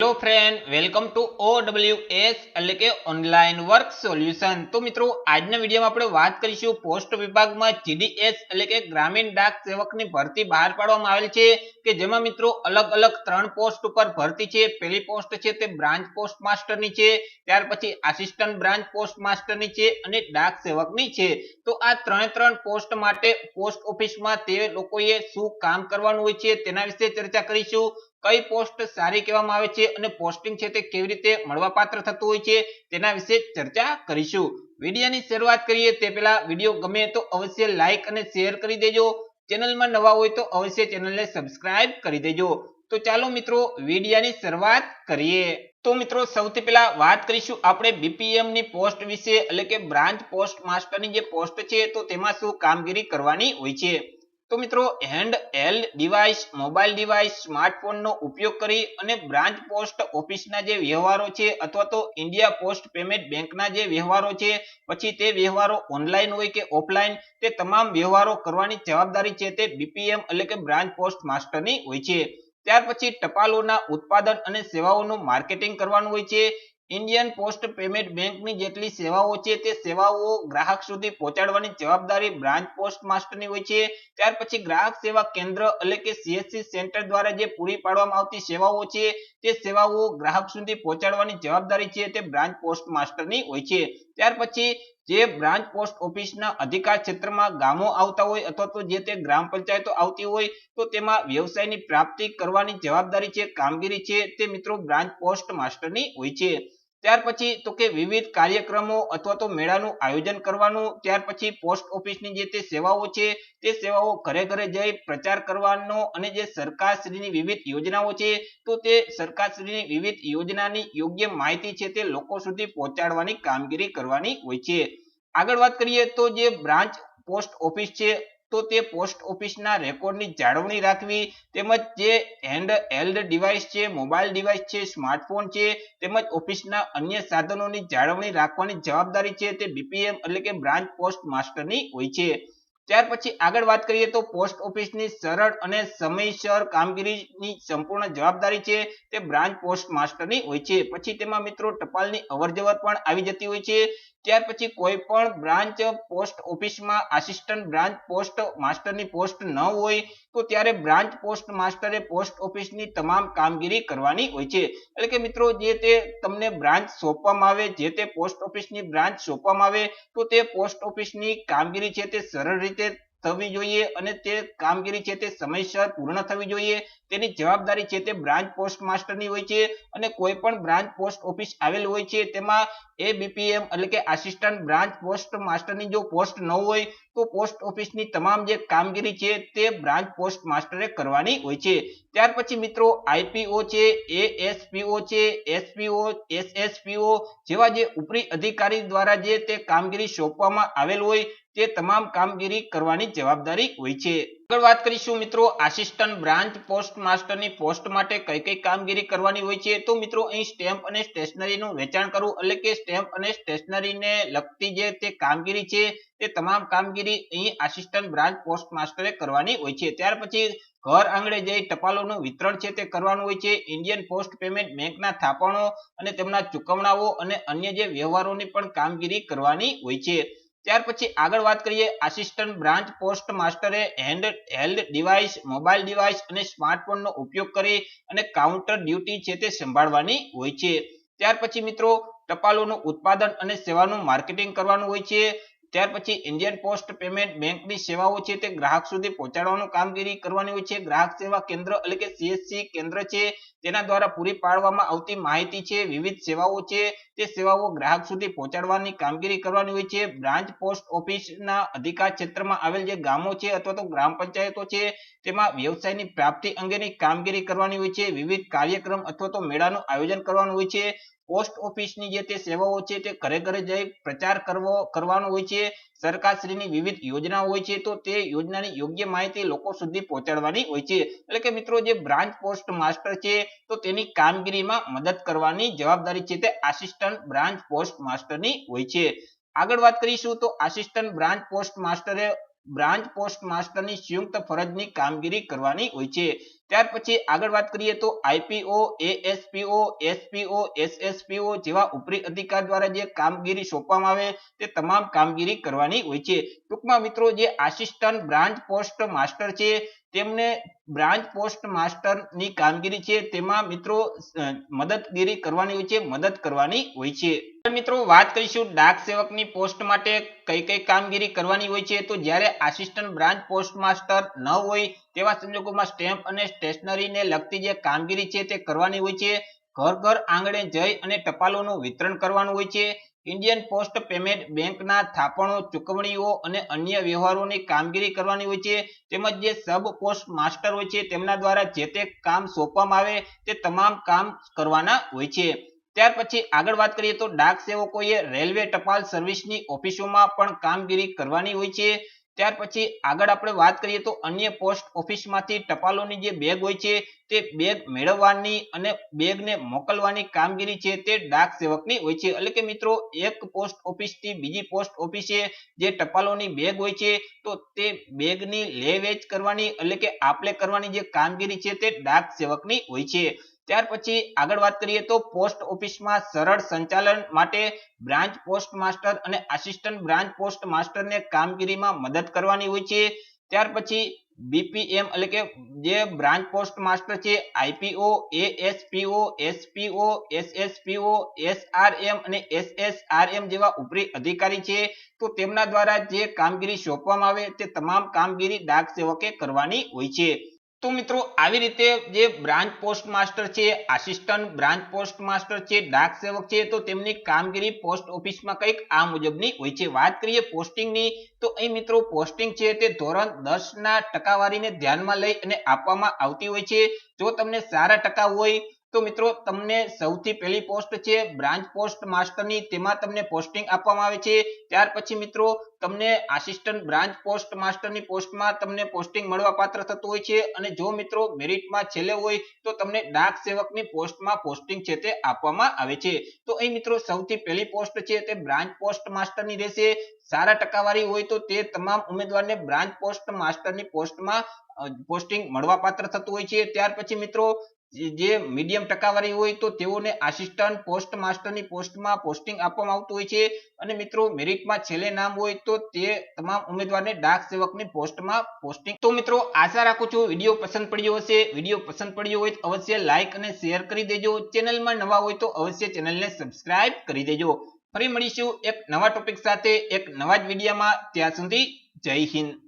Hello friend welcome to OWS એટલે કે online work solution તો મિત્રો, આજના વિડીયોમાં આપણે વાત કરીશું પોસ્ટ વિભાગમાં GDS એટલે કે ગ્રામીણ ડાક સેવકની ભરતી બહાર પાડવામાં આવેલ છે, કે જેમાં મિત્રો અલગ અલગ ત્રણ પોસ્ટ ઉપર ભરતી છે. પહેલી પોસ્ટ છે તે બ્રાન્ચ પોસ્ટ માસ્ટરની છે, ત્યાર પછી આસિસ્ટન્ટ બ્રાન્ચ પોસ્ટ માસ્ટરની છે અને ડાક સેવકની છે. તો આ ત્રણે ત્રણ પોસ્ટ માટે પોસ્ટ ઓફિસમાં તે લોકોએ શું કામ કરવાનું હોય છે તેના વિશે ચર્ચા કરીશું. કઈ પોસ્ટ સારી કહેવામાં આવે છે અને પોસ્ટિંગ છે તે કેવી રીતે મળવાપાત્ર થતું હોય છે તેના વિશે ચર્ચા કરીશું. વિડીયોની શરૂઆત કરીએ તે પહેલા વીડિયો ગમે તો અવશ્ય લાઈક અને શેર કરી દેજો. ચેનલમાં નવા હોય તો અવશ્ય ચેનલને સબસ્ક્રાઇબ કરી દેજો. તો ચાલો મિત્રો વિડીયોની શરૂઆત કરીએ. તો મિત્રો સૌથી પહેલા વાત કરીશું આપણે BPM ની પોસ્ટ વિશે એટલે કે બ્રાન્ચ પોસ્ટ માસ્ટરની જે પોસ્ટ છે તો તેમાં શું કામગીરી કરવાની હોય છે. તો મિત્રો hand held device mobile device સ્માર્ટફોનનો ઉપયોગ કરી અને બ્રાન્ચ પોસ્ટ ઓફિસના જે વ્યવહારો છે અથવા તો ઇન્ડિયા પોસ્ટ પેમેન્ટ બેંકના જે વ્યવહારો છે, પછી તે વ્યવહારો ઓનલાઈન હોય કે ઓફલાઈન તે તમામ વ્યવહારો કરવાની જવાબદારી છે તે BPM એટલે કે બ્રાન્ચ પોસ્ટ માસ્ટરની હોય છે. ત્યાર પછી ટપાલોના ઉત્પાદન અને સેવાઓનું માર્કેટિંગ કરવાનું હોય છે. ઇન્ડિયન પોસ્ટ પેમેન્ટ બેંકની જેટલી સેવાઓ છે તે સેવાઓ ગ્રાહક સુધી પહોંચાડવાની જવાબદારી બ્રાન્ચ પોસ્ટ માસ્ટરની હોય છે. ત્યાર પછી ગ્રાહક સેવા કેન્દ્ર એટલે કે સીએસસી સેન્ટર દ્વારા જે પૂરી પાડવામાં આવતી સેવાઓ છે તે સેવાઓ ગ્રાહક સુધી પહોંચાડવાની જવાબદારી છે તે બ્રાન્ચ પોસ્ટ માસ્ટરની હોય છે. ત્યાર પછી જે બ્રાન્ચ પોસ્ટ ઓફિસના અધિકાર ક્ષેત્રમાં ગામો આવતા હોય અથવા તો જે તે ગ્રામ પંચાયતો આવતી હોય, તો તેમાં વ્યવસાયની પ્રાપ્તિ કરવાની જવાબદારી છે, કામગીરી છે તે મિત્રો બ્રાન્ચ પોસ્ટ માસ્ટરની હોય છે. ત્યાર પછી તો કે વિવિધ કાર્યક્રમો અથવા તો મેળાનું આયોજન કરવાનું, ત્યાર પછી પોસ્ટ ઓફિસની જે તે સેવાઓ છે, તે સેવાઓ ઘરે ઘરે જઈ પ્રચાર કરવાનો અને જે સરકારશ્રીની વિવિધ યોજનાઓ છે, તો તે સરકારશ્રીની વિવિધ યોજનાની યોગ્ય માહિતી છે તે લોકો સુધી પહોંચાડવાની કામગીરી કરવાની હોય છે. આગળ વાત કરીએ તો જે બ્રાન્ચ પોસ્ટ ઓફિસ છે તો તે પોસ્ટ ઓફિસના રેકોર્ડની જાળવણી રાખવી, તેમજ જે હેન્ડ હેલ્ડ ડિવાઇસ છે મોબાઈલ ડિવાઇસ છે સ્માર્ટફોન છે, તેમજ ઓફિસના અન્ય સાધનોની જાળવણી રાખવાની જવાબદારી છે તે BPM એટલે કે બ્રાન્ચ પોસ્ટ માસ્ટરની હોય છે. ત્યાર પછી આગળ વાત કરીએ તો પોસ્ટ ઓફિસની સરળ અને સમયસર કામગીરીની સંપૂર્ણ જવાબદારી છે તે બ્રાન્ચ પોસ્ટ માસ્ટરની હોય છે. પછી તેમાં મિત્રો ટપાલની અવરજવર પણ આવી જતી હોય છે. ત્યાર પછી કોઈ પણ બ્રાન્ચ પોસ્ટ ઓફિસમાં આસિસ્ટન્ટ બ્રાન્ચ પોસ્ટ માસ્ટરની પોસ્ટ ન હોય તો ત્યારે બ્રાન્ચ પોસ્ટ માસ્ટરે પોસ્ટ ઓફિસની તમામ કામગીરી કરવાની હોય છે. એટલે કે મિત્રો જે તે તમને બ્રાન્ચ સોંપવામાં આવે, જે તે પોસ્ટ ઓફિસની બ્રાન્ચ સોંપવામાં આવે, તો તે પોસ્ટ ઓફિસની કામગીરી છે તે સરળ રીતે થવી જોઈએ અને તે કામગીરી છે તે સમયસર પૂર્ણ થવી જોઈએ. તેની જવાબદારી છે તે બ્રાન્ચ પોસ્ટ માસ્ટરની હોય છે અને કોઈ પણ બ્રાન્ચ પોસ્ટ ઓફિસ આવેલ હોય છે. તેમાં એ બીપીએમ એટલે કે આસિસ્ટન્ટ બ્રાન્ચ પોસ્ટ માસ્ટરની જો પોસ્ટ ન હોય તો પોસ્ટ ઓફિસની તમામ જે કામગીરી છે તે બ્રાન્ચ પોસ્ટ માસ્ટરે કરવાની હોય છે. ત્યાર પછી મિત્રો આઈપીઓ છે, એએસપીઓ છે, એસપીઓ, એસએસપીઓ જેવા જે ઉપરી અધિકારી દ્વારા જે તે કામગીરી સોંપવામાં આવેલ હોય તે તમામ કામગીરી કરવાની જવાબદારી હોય છે. આગળ વાત કરીશું મિત્રો આસિસ્ટન્ટ બ્રાન્ચ પોસ્ટ માસ્ટરની પોસ્ટ માટે કઈ કઈ કામગીરી કરવાની હોય છે. તો મિત્રો, અહીં સ્ટેમ્પ અને સ્ટેશનરીનું વેચાણ કરવું એટલે કે સ્ટેમ્પ અને સ્ટેશનરીને લગતી જે તે કામગીરી છે, તે તમામ કામગીરી અહીં આસિસ્ટન્ટ બ્રાન્ચ પોસ્ટ માસ્ટરે કરવાની હોય છે. ત્યાર પછી ઘર આંગણે જઈ ટપાલોનું વિતરણ છે, તે કરવાનું હોય છે. ઇન્ડિયન પોસ્ટ પેમેન્ટ બેંકના થાપણો અને તેમના ચુકવણાઓ અને અન્ય જે વ્યવહારોની પણ કામગીરી કરવાની હોય છે. ત્યાર પછી આગળ વાત કરીએ assistant branch post માસ્ટરે hand held device mobile device અને સ્માર્ટફોનનો ઉપયોગ કરી અને કાઉન્ટર ડ્યુટી છે તે સંભાળવાની હોય છે. ત્યાર પછી મિત્રો ટપાલોનું ઉત્પાદન અને સેવાનું માર્કેટિંગ કરવાનું હોય છે. ત્યાર પછી ઇન્ડિયન પોસ્ટ પેમેન્ટ બેંકની સેવાઓ છે તે ગ્રાહક સુધી પહોંચાડવાનું કામગીરી કરવાની હોય છે. ગ્રાહક સેવા કેન્દ્ર એટલે કે સીએસસી કેન્દ્ર છે. તેના દ્વારા પૂરી પાડવામાં આવતી માહિતી છે, વિવિધ સેવાઓ છે. તે સેવાઓ ગ્રાહક સુધી પહોંચાડવાની કામગીરી કરવાની હોય છે. બ્રાન્ચ પોસ્ટ ઓફિસના અધિકાર ક્ષેત્રમાં આવેલ જે ગામો છે અથવા તો ગ્રામ પંચાયતો છે, તેમાં વ્યવસાયની પ્રાપ્તિ અંગેની કામગીરી કરવાની હોય છે. વિવિધ કાર્યક્રમ અથવા તો મેળાનું આયોજન કરવાનું હોય છે. પોસ્ટ ઓફિસની જે તે સેવાઓ છે તે ઘરે ઘરે જઈ પ્રચાર કરવો, કરવાનો હોય છે, સરકારશ્રીની વિવિધ યોજનાઓ હોય છે, તો તે યોજનાની યોગ્ય માહિતી લોકો સુધી પહોંચાડવાની હોય છે. એટલે કે મિત્રો, જે બ્રાન્ચ પોસ્ટ માસ્ટર છે, તો તેની કામગીરીમાં મદદ કરવાની જવાબદારી છે તે આસિસ્ટન્ટ બ્રાન્ચ પોસ્ટ માસ્ટરની હોય છે. આગળ વાત કરીશું તો આસિસ્ટન્ટ બ્રાન્ચ પોસ્ટ માસ્ટરે બ્રાન્ચ પોસ્ટ માસ્ટરની સંયુક્ત ફરજની કામગીરી કરવાની હોય છે. ત્યાર પછી આગળ વાત કરીએ તો આઈપીઓ એએસપીઓ એસપીઓ એસએસપીઓ જેવા ઉપરી અધિકાર દ્વારા જે કામગીરી સોંપવામાં આવે તે તમામ કામગીરી કરવાની હોય છે. ટૂંકમાં મિત્રો જે આસિસ્ટન્ટ બ્રાન્ચ પોસ્ટ માસ્ટર છે તેમને બ્રાન્ચ પોસ્ટ માસ્ટરની કામગીરી છે, તેમાં મિત્રો મદદગીરી કરવાની હોય છે, મદદ કરવાની હોય છે. મિત્રો, વાત કરીશું ડાક સેવકની પોસ્ટ માટે કઈ કઈ કામગીરી કરવાની હોય છે. તો જ્યારે આસિસ્ટન્ટ બ્રાન્ચ પોસ્ટ માસ્ટર ન હોય, તેવા સંજોગોમાં સ્ટેમ્પ અને સ્ટેશનરીને લગતી જે કામગીરી છે તે કરવાની હોય છે. ઘર ઘર આંગણે જઈ અને ટપાલોનું વિતરણ કરવાનું હોય છે. ઇન્ડિયન પોસ્ટ પેમેન્ટ બેંકના થાપણો, ચુકવણીઓ અને અન્ય વ્યવહારોની કામગીરી કરવાની હોય છે. તેમજ જે સબ પોસ્ટ માસ્ટર હોય છે, તેમના દ્વારા જે તે કામ સોંપવામાં આવે, તે તમામ કામ કરવાના હોય છે. ત્યાર પછી આગળ વાત કરીએ તો ડાક સેવકોએ રેલવે ટપાલ સર્વિસની ઓફિસોમાં પણ કામગીરી કરવાની હોય છે. ત્યાર પછી આગળ આપણે વાત કરીએ તો અન્ય પોસ્ટ ઓફિસમાંથી ટપાલોની જે બેગ હોય છે, તે બેગ મેળવવાની અને બેગને મોકલવાની કામગીરી છે તે ડાક સેવકની હોય છે. એટલે કે મિત્રો, એક પોસ્ટ ઓફિસથી બીજી પોસ્ટ ઓફિસે જે ટપાલોની બેગ હોય છે, તો તે બેગની લે વેચ કરવાની એટલે કે આપલે કરવાની જે કામગીરી છે તે ડાક સેવકની હોય છે. ત્યાર પછી આગળ વાત કરીએ તો પોસ્ટ ઓફિસમાં સરળ સંચાલન માટે બ્રાન્ચ પોસ્ટ માસ્ટર અને આસિસ્ટન્ટ બ્રાન્ચ પોસ્ટ માસ્ટરને કામગીરીમાં મદદ કરવાની હોય છે. ત્યાર પછી બીપીએમ એટલે કે જે બ્રાન્ચ પોસ્ટ માસ્ટર છે, IPO, ASPO, SPO, SSPO, SRM અને એસએસઆરએમ જેવા ઉપરી અધિકારી છે. તો તેમના દ્વારા જે કામગીરી સોંપવામાં આવે તે તમામ કામગીરી ડાક સેવકે કરવાની હોય છે. તો મિત્રો, આવી રીતે જે બ્રાન્ચ પોસ્ટ માસ્ટર છે, આસિસ્ટન્ટ બ્રાન્ચ પોસ્ટ માસ્ટર છે, ડાક સેવક છે, તો તેમની કામગીરી પોસ્ટ ઓફિસમાં કંઈક આ મુજબની હોય છે. વાત કરીએ પોસ્ટિંગની, તો અહીં મિત્રો પોસ્ટિંગ છે તે ધોરણ દસના ટકાવારીને ધ્યાનમાં લઈ અને આપવામાં આવતી હોય છે. જો તમને સારા ટકા હોય તો મિત્રો, તમને સૌથી પહેલી પોસ્ટ છે બ્રાન્ચ પોસ્ટ માસ્ટરની તેમાં તમને પોસ્ટિંગ આપવામાં આવે છે. ત્યાર પછી મિત્રો, તમને આસિસ્ટન્ટ બ્રાન્ચ પોસ્ટ માસ્ટરની પોસ્ટમાં તમને પોસ્ટિંગ મળવા પાત્ર થતું હોય છે. અને જો મિત્રો મેરિટમાં છેલ્લે હોય, તો તમને ડાક સેવકની પોસ્ટમાં પોસ્ટિંગ છે તે આપવામાં આવે છે. તો અહીં મિત્રો, સૌથી પહેલી પોસ્ટ છે તે બ્રાન્ચ પોસ્ટ માસ્ટરની રહેશે. સારા ટકાવારી હોય તો તે તમામ ઉમેદવારને બ્રાન્ચ પોસ્ટ માસ્ટરની પોસ્ટમાં પોસ્ટિંગ મળવા પાત્ર થતું હોય છે. ત્યાર પછી મિત્રો, જે મીડિયમ ટકાવારી હોય તો તેઓને આસિસ્ટન્ટ પોસ્ટ માસ્ટરની પોસ્ટમાં પોસ્ટિંગ આપવામાં આવતું હોય છે. અને મિત્રો મેરિટમાં છેલ્લે નામ હોય તો તે તમામ ઉમેદવારને ડાક સેવકની પોસ્ટમાં પોસ્ટિંગ તો મિત્રો, આશા રાખું છું વીડિયો પસંદ પડ્યો હશે. વીડિયો પસંદ પડ્યો હોય તો અવશ્ય લાઇક અને શેર કરી દેજો. ચેનલમાં નવા હોય તો અવશ્ય ચેનલને સબસ્ક્રાઇબ કરી દેજો. ફરી મળીશું એક નવા ટોપિક સાથે, એક નવા જ વિડીયોમાં ત્યાં સુધી જય હિન્દ.